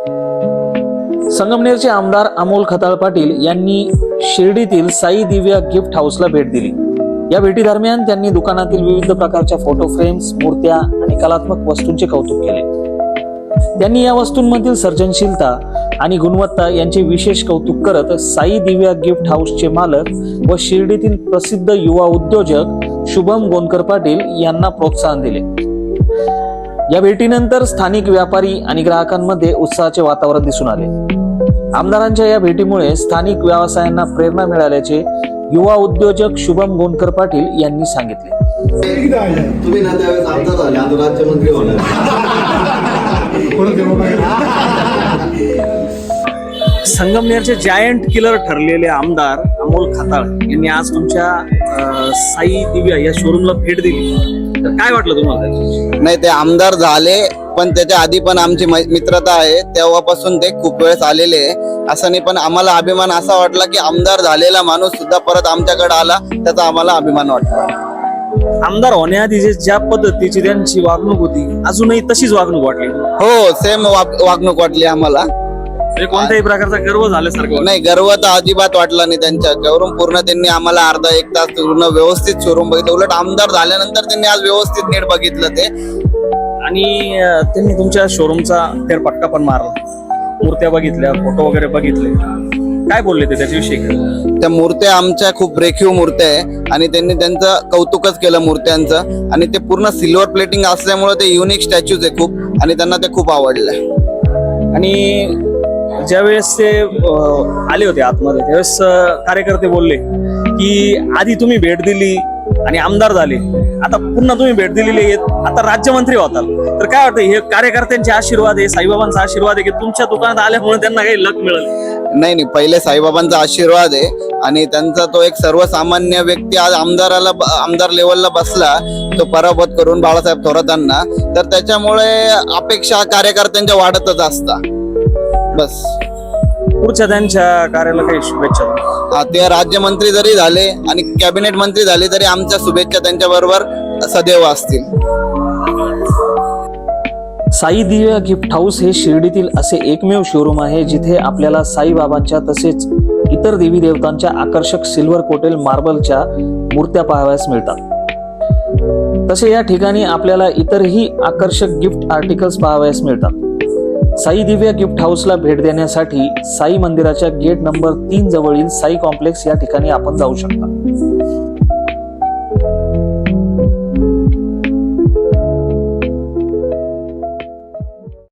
संगमनेरचे आमदार अमोल खताळ पाटील यांनी शिर्डीतील साई दिव्या गिफ्ट हाऊसला भेट दिली. या भेटीदरम्यान त्यांनी दुकानातील विविध प्रकारच्या फोटो फ्रेम्स मूर्त्या आणि कलात्मक वस्तूंचे कौतुक केले. त्यांनी या वस्तूंमधील सर्जनशीलता आणि गुणवत्ता यांचे विशेष कौतुक करत साई दिव्या गिफ्ट हाऊसचे मालक व शिर्डीतील प्रसिद्ध युवा उद्योजक शुभम गोंदकर पाटील यांना प्रोत्साहन दिले. या भेटीनंतर स्थानिक व्यापारी आणि ग्राहकांमध्ये उत्साहाचे वातावरण दिसून आले. आमदारांच्या या भेटीमुळे स्थानिक व्यवसायांना प्रेरणा मिळाल्याचे युवा उद्योजक शुभम गोंदकर पाटील यांनी सांगितले. तुम्ही ना त्यावेळेस आमदार झाले आता राज्यमंत्री होणार. संगमनेरचे जायंट किलर ठरलेले आमदार अमोल खताळ यांनी आज तुमच्या साई दिव्या या शोरूमला भेट दिली. तर काय वाटलं तुम्हाला? नाही ते आमदार झाले पण त्याच्या आधी पण आमची मै- मित्रता आहे. तेव्हापासून ते खूप वेळेस आलेले आहे. असं नाही पण आम्हाला अभिमान असा वाटला की आमदार झालेला माणूस सुद्धा परत आमच्याकडे आला त्याचा आम्हाला अभिमान वाटला. आमदार होण्याआधी जे ज्या पद्धतीची त्यांची वागणूक होती अजूनही तशीच वागणूक वाटली? हो सेम वागणूक वाटली आम्हाला. म्हणजे कोणत्याही प्रकारचा गर्व झाल्यासारखं. नाही गर्व तर अजिबात वाटला नाही त्यांच्या. शोरूम पूर्ण त्यांनी आम्हाला अर्धा एक तास पूर्ण व्यवस्थित शोरूम बघितलं. उलट आमदार झाल्यानंतर त्यांनी आज व्यवस्थित नीट बघितलं ते. आणि अं, त्यांनी तुमच्या शोरूमचा फेरफटका पण मारला. मूर्त्या बघितल्या फोटो वगैरे बघितले. काय बोलले ते त्याच्याविषयी? त्या मूर्त्या आमच्या खूप रेखीव मूर्त्या आहे. आणि त्यांनी त्यांचं कौतुकच केलं मूर्त्यांचं. आणि ते पूर्ण सिल्वर प्लेटिंग असल्यामुळे ते युनिक स्टॅच्यूज आहे खूप. आणि त्यांना ते खूप आवडलं. आणि ज्यावेळेस ते आले होते आतमध्ये त्यावेळेस कार्यकर्ते बोलले की आधी तुम्ही भेट दिली आणि आमदार झाले. आता पुन्हा तुम्ही भेट दिलेली आहेत. आता राज्यमंत्री होताल. तर काय वाटतं हे कार्यकर्त्यांचे आशीर्वाद आहे साईबाबांचा आशीर्वाद आहे की तुमच्या दुकानात आल्यामुळे त्यांना काही लक मिळाली? नाही नाही पहिले साईबाबांचा आशीर्वाद आहे आणि त्यांचा तो एक सर्वसामान्य व्यक्ती आज आमदाराला आमदार लेवलला बसला तो पराभूत करून बाळासाहेब थोरातांना. तर त्याच्यामुळे अपेक्षा कार्यकर्त्यांच्या वाढतच असतात. बस. पुढच्या त्यांच्या कार्याला काही शुभेच्छा. हा, ते राज्यमंत्री जरी झाले आणि कॅबिनेट मंत्री झाले तरी आमच्या शुभेच्छा त्यांच्या बरोबर सदैव असतील. साई दिव्या गिफ्ट हाऊस हे शिर्डीतील असे एकमेव शोरूम आहे जिथे आपल्याला साईबाबांच्या तसेच इतर देवी देवतांच्या आकर्षक सिल्वर कोटेल मार्बलच्या मूर्त्या पाहाव्यास मिळतात. तसे या ठिकाणी आपल्याला इतरही आकर्षक गिफ्ट आर्टिकल्स पाहाव्यास मिळतात. साई दिव्या गिफ्ट हाऊसला भेट देण्यासाठी साई मंदिराच्या गेट नंबर तीन जवळील साई कॉम्प्लेक्स या ठिकाणी आपण जाऊ शकता.